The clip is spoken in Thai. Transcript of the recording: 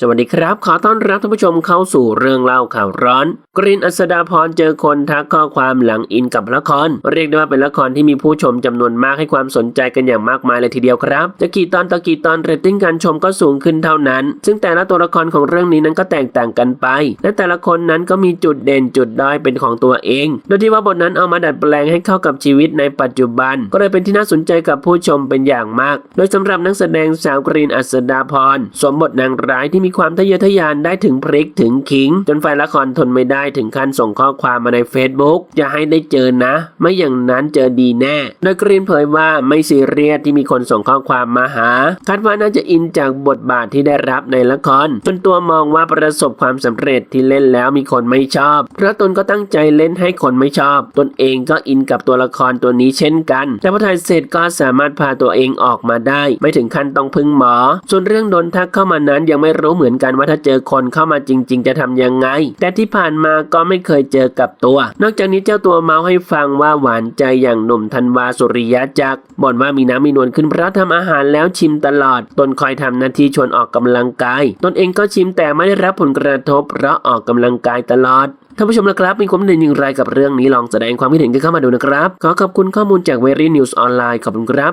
สวัสดีครับ ขอต้อนรับท่านผู้ชมเข้าสู่เรื่องเล่าข่าวร้อน กรีนอัสดาพรเจอคนทักข้อความหลังอินกับละคร เรียกได้ว่าเป็นละครที่มีผู้ชมจำนวนมากให้ความสนใจกันอย่างมากมายเลยทีเดียวครับ จะกี่ตอนต่อกี่ตอนเรตติ้งการชมก็สูงขึ้นเท่านั้น ซึ่งแต่ละตัวละครของเรื่องนี้นั้นก็แตกต่างกันไป และแต่ละคนนั้นก็มีจุดเด่นจุดด้อยเป็นของตัวเอง โดยที่ว่าบทนั้นเอามาดัดแปลงให้เข้ากับชีวิตในปัจจุบัน ก็เลยเป็นที่น่าสนใจกับผู้ชมเป็นอย่างมาก โดยสำหรับนักแสดงสาวกรีนอัสดาพรสวมบทนางร้ายที่มีความทะเยอทะยานได้ถึงพริกถึงขิง จนฝ่ายละครทนไม่ได้ถึงขั้นส่งข้อความมาใน Facebook อย่าให้ได้เจอนะ ไม่อย่างนั้นเจอดีแน่ โดยกรีนเผยว่าไม่ซีเรียสที่มีคนส่งข้อความมาหา คาดว่าน่าจะอินจากบทบาทที่ได้รับในละครจนตัวมองว่าประสบความสำเร็จที่เล่นแล้วมีคนไม่ชอบ เพราะตนก็ตั้งใจเล่นให้คนไม่ชอบ ตนเองก็อินกับตัวละครตัวนี้เช่นกัน แต่พอถ่ายเสร็จก็สามารถพาตัวเองออกมาได้ ไม่ถึงขั้นต้องพึ่งหมอ ส่วนเรื่องโดนทักเข้ามานั้นยังไม่รู้เหมือนกันว่าถ้าเจอคนเข้ามาจริง ๆ จะทำยังไง แต่ที่ผ่านมาก็ไม่เคยเจอกับตัว นอกจากนี้เจ้าตัวเมาให้ฟังว่าหวานใจอย่างหนุ่มธันวาสุริยะจักบ่นว่ามีน้ำมีนวลขึ้นเพราะทำอาหารแล้วชิมตลอด ตนคอยทำหน้าที่ชวนออกกำลังกาย ตนเองก็ชิมแต่ไม่ได้รับผลกระทบเพราะออกกำลังกายตลอดท่านผู้ชมนะครับ มีความเห็นอย่างไรกับเรื่องนี้ลองแสดงความคิดเห็นกันเข้ามาดูนะครับ ขอขอบคุณข้อมูลจากเวรี่นิวส์ออนไลน์ขอบคุณครับ